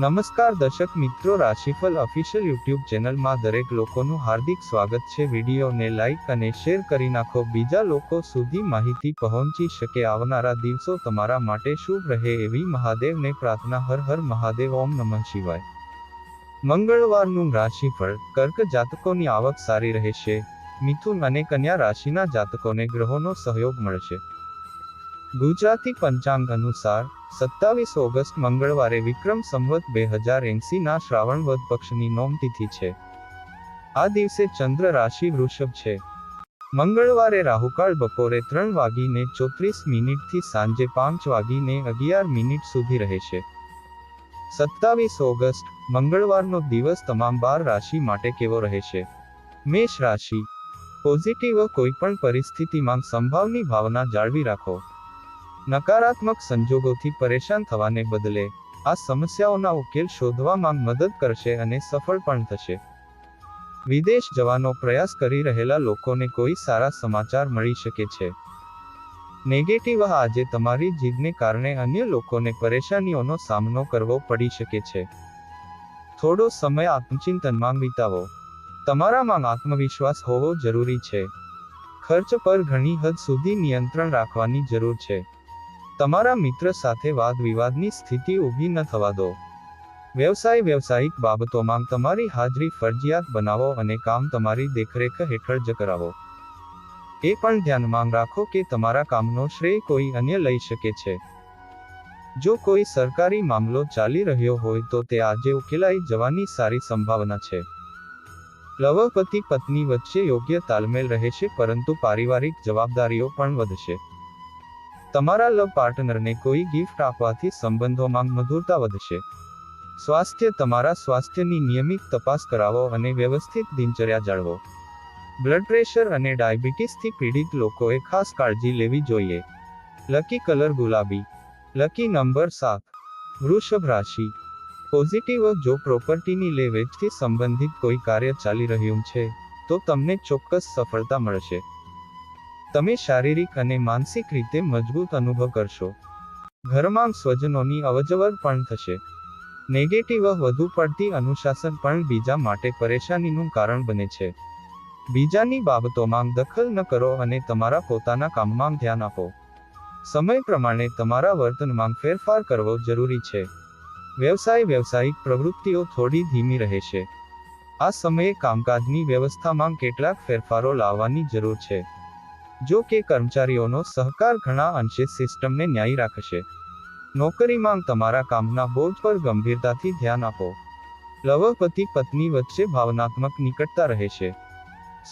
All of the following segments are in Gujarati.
નમસ્કાર દર્શક મિત્રો રાશિફળ ઓફિશિયલ યુટ્યુબ ચેનલમાં દરેક લોકોનું હાર્દિક સ્વાગત છે. વિડીયોને લાઇક અને શેર કરી નાખો. બીજા લોકો સુધી માહિતી પહોંચી શકે આવનારા દિવસો તમારા માટે શુભ રહે એવી મહાદેવને પ્રાર્થના. હર હર મહાદેવ, ઓમ નમઃ શિવાય. મંગળવારનું રાશિફળ, કર્ક જાતકોની આવક સારી રહેશે. મિથુન અને કન્યા રાશિના જાતકોને ગ્રહોનો સહયોગ મળશે. ગુજરાતી પંચાંગ અનુસાર, સત્તાવીસ ઓગસ્ટ મંગળવારે વિક્રમ સંવત બે હજાર એંસીના શ્રાવણ વધ પક્ષની નોમ તિથિ છે. આ દિવસે ચંદ્ર રાશિ વૃષભ છે. મંગળવારે રાહુકાળ બપોરે ત્રણ વાગીને ચોત્રીસ મિનિટથી સાંજે પાંચ વાગીને અગિયાર મિનિટ સુધી રહેશે સત્તાવીસ ઓગસ્ટ, મંગળવારનો દિવસ તમામ બાર રાશિ માટે કેવો રહેશે મેષ રાશિ. પોઝિટિવ કોઈ પણ પરિસ્થિતિમાં સંભાવની ભાવના જાળવી રાખો. નકારાત્મક સંજોગોથી પરેશાન થવાને બદલે આ સમસ્યાઓના ઉકેલ શોધવામાં મદદ કરશે અને સફળ પણ થશે. વિદેશ જવાનો પ્રયાસ કરી રહેલા લોકોને કોઈ સારા સમાચાર મળી શકે છે. નેગેટિવ આજે તમારી જીદને કારણે અન્ય લોકોને પરેશાનીઓનો સામનો કરવો પડી શકે છે. થોડો સમય આત્મચિંતનમાં વિતાવો. તમારામાં આત્મવિશ્વાસ હોવો જરૂરી છે. ખર્ચ પર ઘણી હદ સુધી નિયંત્રણ રાખવાની જરૂર છે. તમારા મિત્ર સાથે વાદ વિવાદની સ્થિતિ ઊભી ન થવા દો. વ્યવસાય વ્યવસાયિક બાબતોમાં તમારી હાજરી ફરજિયાત બનાવો અને કામ તમારી દેખરેખ હેઠળ જ કરાવો. એ પણ ધ્યાનમાં રાખો કે તમારા કામનો શ્રેય કોઈ અન્ય લઈ શકે છે. જો કોઈ સરકારી મામલો ચાલી રહ્યો હોય તો તે આજે ઉકેલાઈ જવાની સારી સંભાવના છે. લવપતિ પત્ની વચ્ચે યોગ્ય તાલમેલ રહેશે પરંતુ પારિવારિક જવાબદારીઓ પણ વધશે. તમારા લવ પાર્ટનરને કોઈ ગિફ્ટ આપવાથી સંબંધોમાં મધુરતા વધશે. સ્વાસ્થ્ય તમારા સ્વાસ્થ્યની નિયમિત તપાસ કરાવો અને વ્યવસ્થિત દિનચર્યા જાળવો. બ્લડ પ્રેશર અને ડાયાબિટીસથી પીડિત લોકોએ ખાસ કાળજી લેવી જોઈએ. લકી કલર ગુલાબી. લકી નંબર સાત. વૃષભ રાશિ. પોઝિટિવ જો પ્રોપર્ટીની લે વેચથી સંબંધિત કોઈ કાર્ય ચાલી રહ્યું છે, તો તમને ચોક્કસ સફળતા મળશે. તમે શારીરિક અને માનસિક રીતે મજબૂત અનુભવ કરશો. ઘરમાં સ્વજનોની અવજવર પણ થશે. નેગેટિવ વધુ પડતી અનુશાસન પણ બીજા માટે પરેશાનીનું કારણ બને છે. બીજાની બાબતોમાં દખલ ન કરો અને તમારા પોતાના કામમાં ધ્યાન આપો. સમય પ્રમાણે તમારા વર્તનમાં ફેરફાર કરવો જરૂરી છે. વ્યવસાય વ્યવસાયિક પ્રવૃત્તિઓ થોડી ધીમી રહેશે આ સમયે કામકાજની વ્યવસ્થામાં કેટલાક ફેરફારો લાવવાની જરૂર છે. જો કે કર્મચારીઓનો સહકાર ઘણા અંશે સિસ્ટમને ન્યાયી રાખશે. નોકરીમાં તમારા કામના બોજ પર ગંભીરતાથી ધ્યાન આપો. લવપતિ પત્ની વચ્ચે ભાવનાત્મક નિકટતા રહેશે.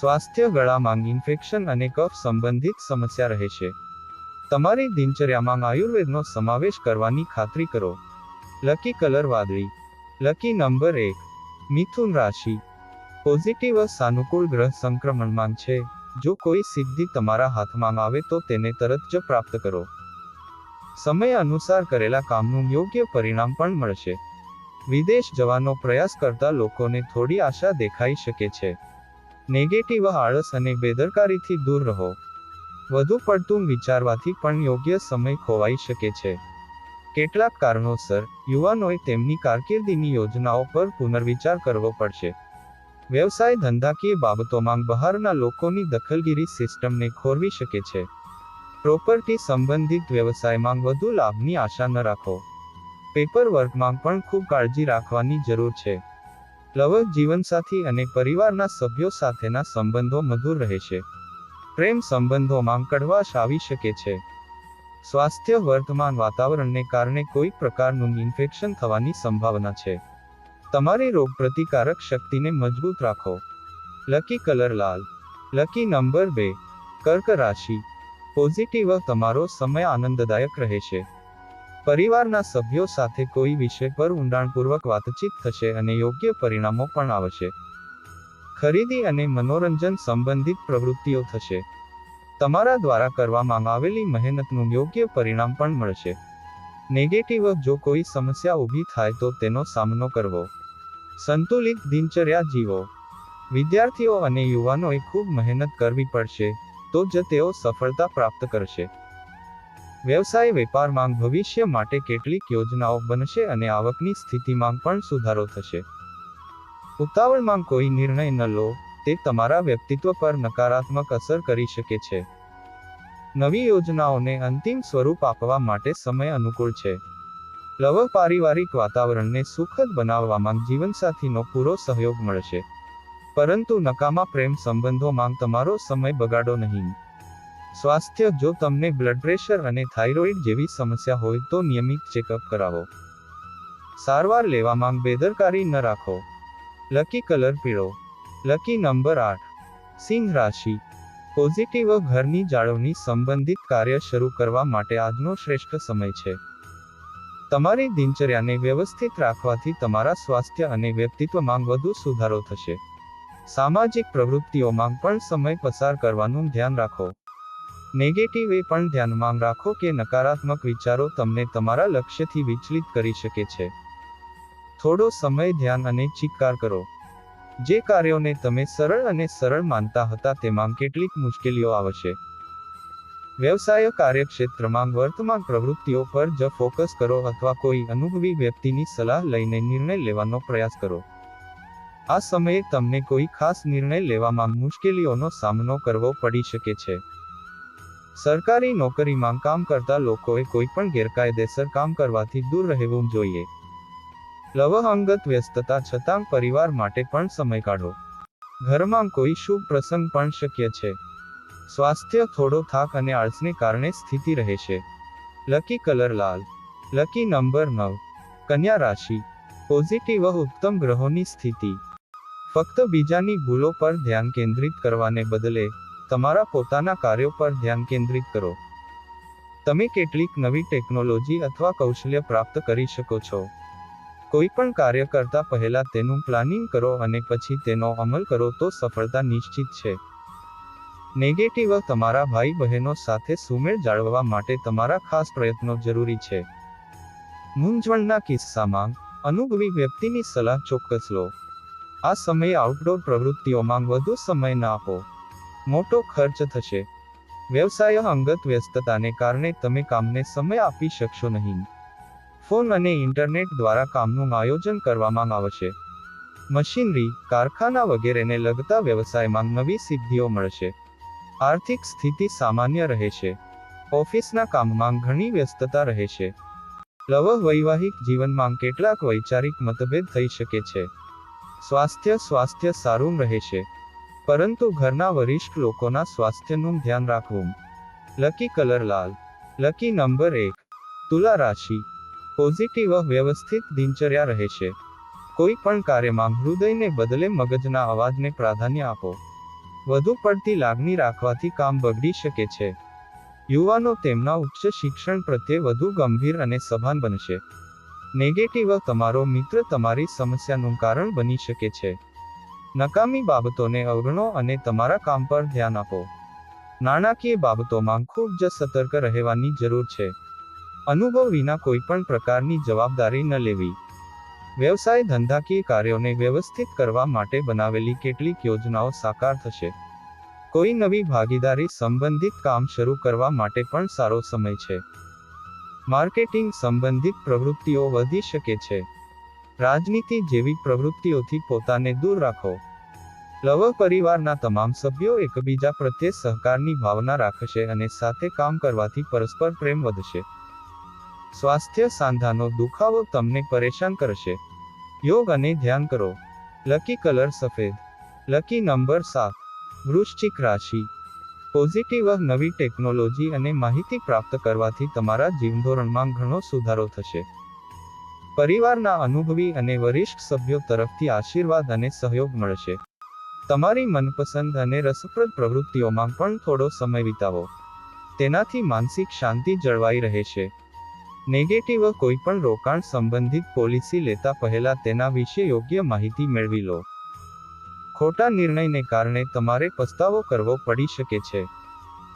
સ્વાસ્થ્ય ગળામાં ઇન્ફેક્શન અને કફ સંબંધિત સમસ્યા રહે છે તમારી દિનચર્યામાં આયુર્વેદનો સમાવેશ કરવાની ખાતરી કરો. લકી કલર વાદળી. લકી નંબર એક. મિથુન રાશિ. પોઝિટિવ સાનુકૂળ ગ્રહ સંક્રમણમાં છે. જો કોઈ સિદ્ધિ તમારા હાથમાં આવે તો તેને તરત જ પ્રાપ્ત કરો. સમય અનુસાર કરેલા કામનું યોગ્ય પરિણામ પણ મળશે. વિદેશ જવાનો પ્રયાસ કરતા લોકોને થોડી આશા દેખાઈ શકે છે. નેગેટિવ આળસ અને બેદરકારીથી દૂર રહો. વધુ પડતું વિચારવાથી પણ યોગ્ય સમય ખોવાઈ શકે છે. કેટલાક કારણોસર યુવાનોએ તેમની કારકિર્દીની યોજનાઓ પર પુનર્વિચાર કરવો પડશે. વ્યવસાય ધંધાકીય બાબતોમાં બહારના લોકોની દખલગીરી સિસ્ટમને ખોરવી શકે છે. પ્રોપર્ટી સંબંધિત વ્યવસાયમાં વધુ લાભની આશા ન રાખો. પેપર વર્કમાં પણ ખૂબ કાળજી રાખવાની જરૂર છે. લવ જીવનસાથી અને પરિવારના સભ્યો સાથેના સંબંધો મધુર રહેશે. પ્રેમ સંબંધોમાં કડવાશ આવી શકે છે. સ્વાસ્થ્ય વર્તમાન વાતાવરણને કારણે કોઈ પ્રકારનું ઇન્ફેક્શન થવાની સંભાવના છે. તમારી રોગ પ્રતિકારક શક્તિને મજબૂત રાખો. લકી કલર લાલ. લકી નંબર બે. કર્ક રાશિ. પોઝિટિવ તમારો સમય આનંદદાયક રહેશે પરિવારના સભ્યો સાથે કોઈ વિષય પર ઊંડાણપૂર્વક વાતચીત થશે અને યોગ્ય પરિણામો પણ આવશે. ખરીદી અને મનોરંજન સંબંધિત પ્રવૃત્તિઓ થશે. તમારા દ્વારા કરવામાં આવેલી મહેનતનું યોગ્ય પરિણામ પણ મળશે. નેગેટિવ જો કોઈ સમસ્યા ઊભી થાય તો તેનો સામનો કરવો. સંતુલિત દિનચર્યા જીવો. વિદ્યાર્થીઓ અને યુવાનોએ ખૂબ મહેનત કરવી પડશે, તો જ તેઓ સફળતા પ્રાપ્ત કરશે. વ્યવસાય વેપારમાં ભવિષ્ય માટે કેટલીક યોજનાઓ બનશે અને આવકની સ્થિતિમાં પણ સુધારો થશે. ઉતાવળમાં કોઈ નિર્ણય ન લો, તે તમારા વ્યક્તિત્વ પર નકારાત્મક અસર કરી શકે છે. નવી યોજનાઓને અંતિમ સ્વરૂપ આપવા માટે સમય અનુકૂળ છે. લવ પારિવારિક વાતાવરણને સુખદ બનાવવામાં જીવનસાથીનો પૂરો સહયોગ મળશે. પરંતુ નકામા પ્રેમ સંબંધોમાં તમારો સમય બગાડો નહીં. સ્વાસ્થ્ય, જો તમને બ્લડ પ્રેશર અને થાઇરોઇડ જેવી સમસ્યા હોય તો નિયમિત ચેકઅપ કરાવો. સારવાર લેવામાં બેદરકારી ન રાખો. લકી કલર પીળો. લકી નંબર આઠ. સિંહ રાશિ. પોઝિટિવ ઘરની જાળવણી સંબંધિત કાર્ય શરૂ કરવા માટે આજનો શ્રેષ્ઠ સમય છે. તમારી દિનચર્યાને વ્યવસ્થિત રાખવાથી તમારા સ્વાસ્થ્ય અને વ્યક્તિત્વમાં વધુ સુધારો થશે. સામાજિક પ્રવૃત્તિઓમાં પણ સમય પસાર કરવાનું ધ્યાન રાખો. નેગેટિવ એ પણ ધ્યાનમાં રાખો કે નકારાત્મક વિચારો તમને તમારા લક્ષ્યથી વિચલિત કરી શકે છે. થોડો સમય ધ્યાન અને ચિત્કાર કરો. જે કાર્યોને તમે સરળ અને સરળ માનતા હતા તેમાં કેટલીક મુશ્કેલીઓ આવશે. વ્યવસાય કાર્યક્ષેત્રમાં વર્તમાન પ્રવૃત્તિઓ પર જ ફોકસ કરો અથવા કોઈ અનુભવી વ્યક્તિની સલાહ લઈને નિર્ણય લેવાનો પ્રયાસ કરો. આ સમયે તમને કોઈ ખાસ નિર્ણય લેવામાં મુશ્કેલીઓનો સામનો કરવો પડી શકે છે. સરકારી નોકરીમાં કામ કરતા લોકોએ કોઈ પણ ગેરકાયદેસર કામ કરવાથી દૂર રહેવું જોઈએ. લવ અંગત વ્યસ્તતા છતાં પરિવાર માટે પણ સમય કાઢો. ઘરમાં કોઈ શુભ પ્રસંગ પણ શક્ય છે. સ્વાસ્થ્ય થોડો થાક અને આળસને કારણે સ્થિતિ રહેશે લકી કલર લાલ. લકી નંબર નવ. કન્યા રાશિ. પોઝિટિવ ઉત્તમ ગ્રહોની સ્થિતિ. ફક્ત બીજાની ભૂલો પર ધ્યાન કેન્દ્રિત કરવાને બદલે, તમારા પોતાના કાર્યો પર ધ્યાન કેન્દ્રિત કરો. તમે કેટલીક નવી ટેકનોલોજી અથવા કૌશલ્ય પ્રાપ્ત કરી શકો છો. કોઈ પણ કાર્ય કરતા પહેલા તેનું પ્લાનિંગ કરો અને પછી તેનો અમલ કરો તો સફળતા નિશ્ચિત છે. નેગેટિવ તમારા ભાઈ બહેનો સાથે સુમેળ જાળવવા માટે તમારા ખાસ પ્રયત્નો જરૂરી છે. મૂંઝવણના કિસ્સામાં, અનુભવી વ્યક્તિની સલાહ ચોક્કસ લો. આ સમયે આઉટડોર પ્રવૃત્તિઓમાં વધુ સમય ન આપો. મોટો ખર્ચ થશે. વ્યવસાય અંગત વ્યસ્તતાને કારણે તમે કામને સમય આપી શકશો નહીં. ફોન અને ઇન્ટરનેટ દ્વારા કામનું આયોજન કરવામાં આવશે. મશીનરી, કારખાના વગેરેને લગતા વ્યવસાયમાં નવી સિદ્ધિઓ મળશે. આર્થિક સ્થિતિ સામાન્ય રહે છે. ઓફિસના કામમાં ઘણી વ્યસ્તતા રહે છે. લવ વૈવાહિક જીવનમાં કેટલાક વૈચારિક મતભેદ થઈ શકે છે. સ્વાસ્થ્ય સ્વાસ્થ્ય સારું રહે છે. પરંતુ ઘરના વરિષ્ઠ લોકોના સ્વાસ્થ્યનું ધ્યાન રાખવું. લકી કલર લાલ. લકી નંબર એક. તુલા રાશિ. પોઝિટિવ વ્યવસ્થિત દિનચર્યા રહેશે કોઈ પણ કાર્યમાં હૃદયને બદલે મગજના અવાજને પ્રાધાન્ય આપો. વધુ પડતી લાગણી રાખવાથી કામ બગડી શકે છે. યુવાનો તેમના ઉચ્ચ શિક્ષણ પ્રત્યે વધુ ગંભીર અને સભાન બનશે. નેગેટિવ તમારો મિત્ર તમારી સમસ્યાનું કારણ બની શકે છે. નકામી બાબતોને અવગણો અને તમારા કામ પર ધ્યાન આપો. નાણાકીય બાબતોમાં ખૂબ જ સતર્ક રહેવાની જરૂર છે. અનુભવ વિના કોઈ પણ પ્રકારની જવાબદારી ન લેવી. વ્યવસાય ધંધાકીય કાર્યોને વ્યવસ્થિત કરવા માટે બનાવેલી કેટલીક યોજનાઓ સાકાર થશે. કોઈ નવી ભાગીદારી સંબંધિત કામ શરૂ કરવા માટે પણ સારો સમય છે. માર્કેટિંગ સંબંધિત પ્રવૃત્તિઓ વધી શકે છે. રાજનીતિ જેવી પ્રવૃત્તિઓથી પોતાને દૂર રાખો. લવ પરિવારના તમામ સભ્યો એકબીજા પ્રત્યે સહકારની ભાવના રાખશે અને સાથે કામ કરવાથી પરસ્પર પ્રેમ વધશે. સ્વાસ્થ્ય સાંધાનો દુખાવો તમને પરેશાન કરશે. યોગ અને ધ્યાન કરો. લકી કલર સફેદ. લકી નંબર સાત. વૃશ્ચિક રાશિ. પોઝિટિવ નવી ટેકનોલોજી અને માહિતી પ્રાપ્ત કરવાથી તમારા જીવનધોરણમાં ઘણો સુધારો થશે. પરિવારના અનુભવી અને વરિષ્ઠ સભ્યો તરફથી આશીર્વાદ અને સહયોગ મળશે. તમારી મનપસંદ અને રસપ્રદ પ્રવૃત્તિઓમાં પણ થોડો સમય વિતાવો. તેનાથી માનસિક શાંતિ જળવાઈ રહેશે. નેગેટિવ કોઈ પણ રોકાણ સંબંધિત પોલિસી લેતા પહેલા તેના વિશે યોગ્ય માહિતી મેળવી લો. ખોટા નિર્ણયને કારણે તમારે પસ્તાવો કરવો પડી શકે છે.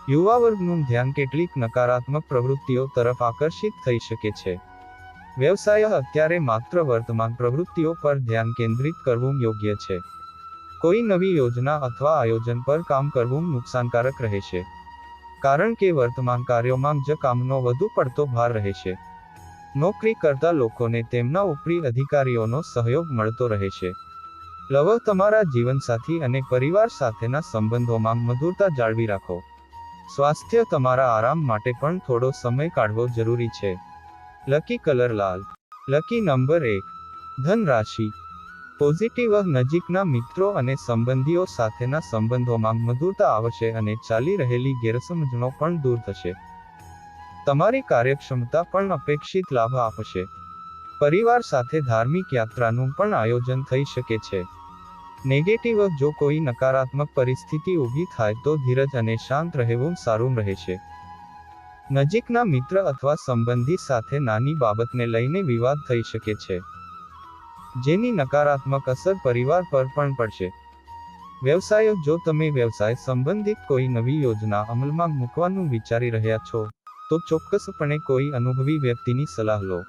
યુવા વર્ગનું ધ્યાન કેટલીક નકારાત્મક પ્રવૃત્તિઓ તરફ આકર્ષિત થઈ શકે છે. વ્યવસાય અત્યારે માત્ર વર્તમાન પ્રવૃત્તિઓ પર ધ્યાન કેન્દ્રિત કરવું યોગ્ય છે. કોઈ નવી યોજના અથવા આયોજન પર કામ કરવું નુકસાનકારક રહેશે. કારણ કે વર્તમાન કાર્યોમાં જ કામનો વધુ પડતો ભાર રહે છે. નોકરી કરતા લોકોને તેમના ઉપરી અધિકારીઓનો સહયોગ મળતો રહે છે. લવ તમારા જીવનસાથી અને પરિવાર સાથેના સંબંધોમાં મધુરતા જાળવી રાખો. સ્વાસ્થ્ય તમારા આરામ માટે પણ થોડો સમય કાઢવો જરૂરી છે. લકી કલર લાલ. લકી નંબર એક. ધન રાશિ પોઝિટિવ નજીકના મિત્રો અને સંબંધીઓ સાથેના સંબંધોમાં મધુરતા આવશે અને ચાલી રહેલી ગેરસમજણો પણ દૂર થશે. તમારી કાર્યક્ષમતા પણ અપેક્ષિત લાભ આપશે. પરિવાર સાથે ધાર્મિક યાત્રાનું પણ આયોજન થઈ શકે છે. નેગેટિવ જો કોઈ નકારાત્મક પરિસ્થિતિ ઊભી થાય તો ધીરજ અને શાંત રહેવું સારું રહેશે. નજીકના મિત્ર અથવા સંબંધી સાથે નાની બાબતને લઈને વિવાદ થઈ શકે છે. જેની નકારાત્મક અસર પરિવાર પર પણ પડશે. વ્યવસાયો જો તમે વ્યવસાય સંબંધિત કોઈ નવી યોજના અમલમાં મૂકવાનું વિચારી રહ્યા છો, તો ચોક્કસપણે કોઈ અનુભવી વ્યક્તિની સલાહ લો.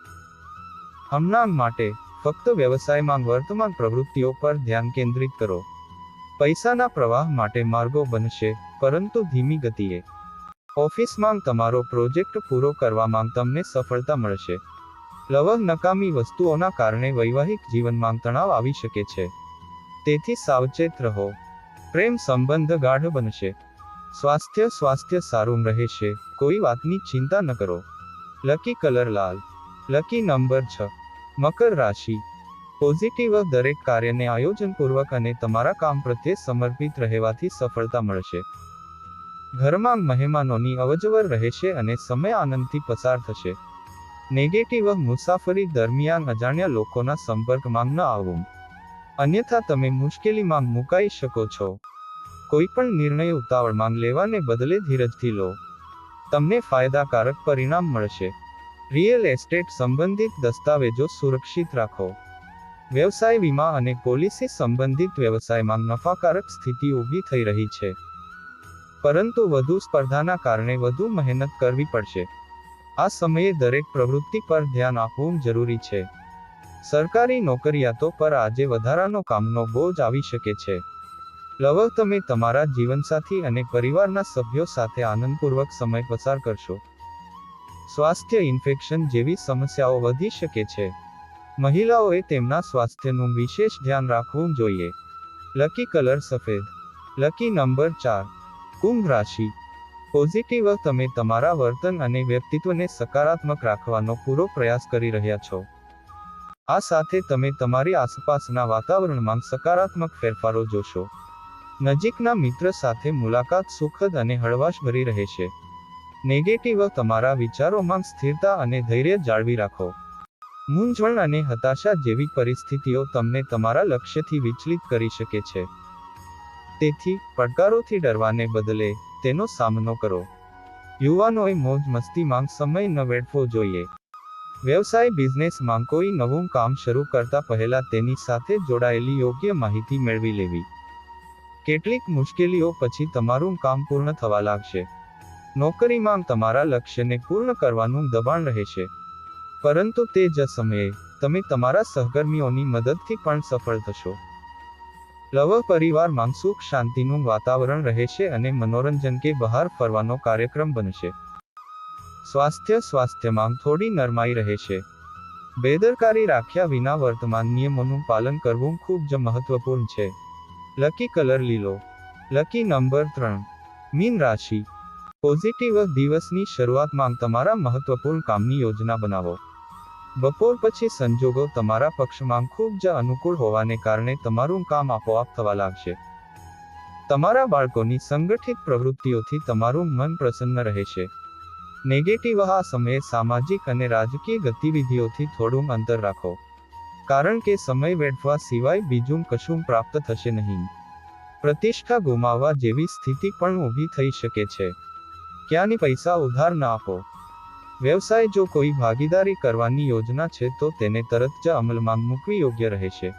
હમણાં માટે, ફક્ત વ્યવસાયમાં વર્તમાન પ્રવૃત્તિઓ પર ધ્યાન કેન્દ્રિત કરો. પૈસાના પ્રવાહ માટે માર્ગો બનશે, પરંતુ ધીમી ગતિએ. ઓફિસમાં તમારો પ્રોજેક્ટ પૂરો કરવામાં તમને સફળતા મળશે. લવ નકામી વસ્તુઓના કારણે વૈવાહિક જીવનમાં તણાવ આવી શકે છે. તેથી સાવચેત રહો. પ્રેમ સંબંધ ગાઢ બનશે. સ્વાસ્થ્ય સ્વાસ્થ્ય સારું રહેશે. કોઈ વાતની ચિંતા ન કરો. લકી કલર લાલ. લકી નંબર છ. મકર રાશિ. પોઝિટિવ દરેક કાર્યને આયોજનપૂર્વક અને તમારા કામ પ્રત્યે સમર્પિત રહેવાથી સફળતા મળશે. ઘરમાં મહેમાનોની અવજવર રહેશે અને સમય આનંદથી પસાર થશે. નેગેટિવ મુસાફરી દરમિયાન અજાણ્યા લોકોના સંપર્કમાં ન આવવું અન્યથા તમે મુશ્કેલીમાં મુકાઈ શકો છો. કોઈ પણ નિર્ણય ઉતાવળમાં લેવાને બદલે ધીરજથી લો. તમને ફાયદાકારક પરિણામ મળશે. રિયલ એસ્ટેટ સંબંધિત દસ્તાવેજો સુરક્ષિત રાખો. વ્યવસાય વીમા અને પોલિસી સંબંધિત વ્યવસાયમાં નફાકારક સ્થિતિ ઊભી થઈ રહી છે. પરંતુ વધુ સ્પર્ધાના કારણે વધુ મહેનત કરવી પડશે. આ સમયે દરેક પ્રવૃત્તિ પર ધ્યાન આપવું જરૂરી છે. સરકારી નોકરિયાતો પર આજે વધારાનો કામનો બોજ આવી શકે છે. લવ, તમે તમારા જીવનસાથી અને પરિવારના સભ્યો સાથે આનંદપૂર્વક સમય પસાર કરશો. સ્વાસ્થ્ય ઇન્ફેક્શન જેવી સમસ્યાઓ વધી શકે છે. મહિલાઓએ તેમના સ્વાસ્થ્યનું વિશેષ ધ્યાન રાખવું જોઈએ. લકી કલર સફેદ. લકી નંબર ચાર. કુંભ રાશિ. પોઝિટિવ તમે તમારા વર્તન અને વ્યક્તિત્વને સકારાત્મક રાખવાનો પૂરો પ્રયાસ કરી રહ્યા છો. આ સાથે તમે તમારી આસપાસના વાતાવરણમાં સકારાત્મક ફેરફારો જોશો. નજીકના મિત્ર સાથે મુલાકાત સુખદ અને હળવાશભરી રહેશે. નેગેટિવ તમારા વિચારોમાં સ્થિરતા અને ધૈર્ય જાળવી રાખો. મૂંઝવણ અને હતાશા જેવી પરિસ્થિતિઓ તમને તમારા લક્ષ્યથી વિચલિત કરી શકે છે. તેથી, પડકારોથી ડરવાને બદલે તેનો સામનો કરો. યુવાનોએ મોજ મસ્તીમાં સમય ન વેડફવો જોઈએ. વ્યવસાય બિઝનેસમાં કોઈ નવું કામ શરૂ કરતા પહેલા તેની સાથે જોડાયેલી યોગ્ય માહિતી મેળવી લેવી. કેટલીક મુશ્કેલીઓ પછી તમારું કામ પૂર્ણ થવા લાગશે. નોકરીમાં તમારા લક્ષ્યને પૂર્ણ કરવાનું દબાણ રહેશે. પરંતુ તે જ સમયે, તમે તમારા સહકર્મીઓની મદદથી પણ સફળ થશો. લવ પરિવારમાં સુખ શાંતિનું વાતાવરણ રહેશે અને મનોરંજન કે બહાર ફરવાનો કાર્યક્રમ બનશે સ્વાસ્થ્ય સ્વાસ્થ્યમાં થોડી નરમાઈ રહેશે બેદરકારી રાખ્યા વિના વર્તમાન નિયમોનું પાલન કરવું ખૂબ જ મહત્વપૂર્ણ છે. લકી કલર લીલો. લકી નંબર ત્રણ. મીન રાશિ. પોઝિટિવ દિવસની શરૂઆતમાં તમારા મહત્વપૂર્ણ કામની યોજના બનાવો. બપોર પછી સંજોગો તમારા પક્ષમાં ખૂબ જ અનુકૂળ હોવાને કારણે તમારું કામ આપોઆપ થવા લાગશે. તમારા બાળકોની સંગઠિત પ્રવૃત્તિઓથી તમારું મન પ્રસન્ન રહેશે. નેગેટિવ આ સમયે સામાજિક અને રાજકીય ગતિવિધિઓથી થોડું અંતર રાખો. કારણ કે સમય વેઠવા સિવાય બીજું કશું પ્રાપ્ત થશે નહીં. પ્રતિષ્ઠા ગુમાવવા જેવી સ્થિતિ પણ ઊભી થઈ શકે છે. ક્યાંની પૈસા ઉધાર ન આપો. વ્યવસાય જો કોઈ ભાગીદારી કરવાની યોજના છે તો તેને તરત જ અમલમાં મૂકવી યોગ્ય રહેશે.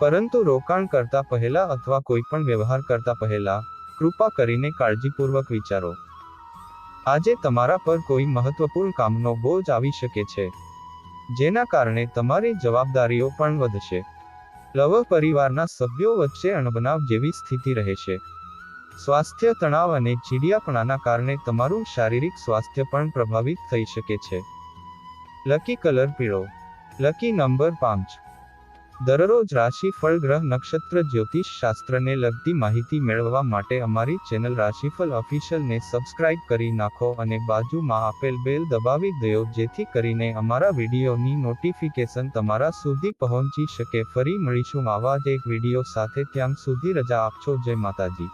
પરંતુ રોકાણ કરતા પહેલા અથવા કોઈ પણ વ્યવહાર કરતા પહેલા, કૃપા કરીને કાળજીપૂર્વક વિચારો. આજે તમારા પર કોઈ મહત્વપૂર્ણ કામનો બોજ આવી શકે છે, જેના કારણે તમારી જવાબદારીઓ પણ વધશે. લવ પરિવારના સભ્યો વચ્ચે અણબનાવ જેવી સ્થિતિ રહેશે. સ્વાસ્થ્ય તણાવ અને ચીડિયાપણાના કારણે તમારું શારીરિક સ્વાસ્થ્ય પણ પ્રભાવિત થઈ શકે છે. લકી કલર પીળો લકી નંબર પાંચ. દરરોજ રાશિફળ ગ્રહ નક્ષત્ર જ્યોતિષ શાસ્ત્રને લગતી માહિતી મેળવવા માટે અમારી ચેનલ રાશિફળ ઓફિશિયલને સબસ્ક્રાઇબ કરી નાખો અને બાજુમાં આપેલ બેલ દબાવી દો જેથી કરીને અમારા વિડીયોની નોટિફિકેશન તમારા સુધી પહોંચી શકે. ફરી મળીશું આવા જ એક વીડિયો સાથે. ત્યાં સુધી રજા આપશો જય માતાજી.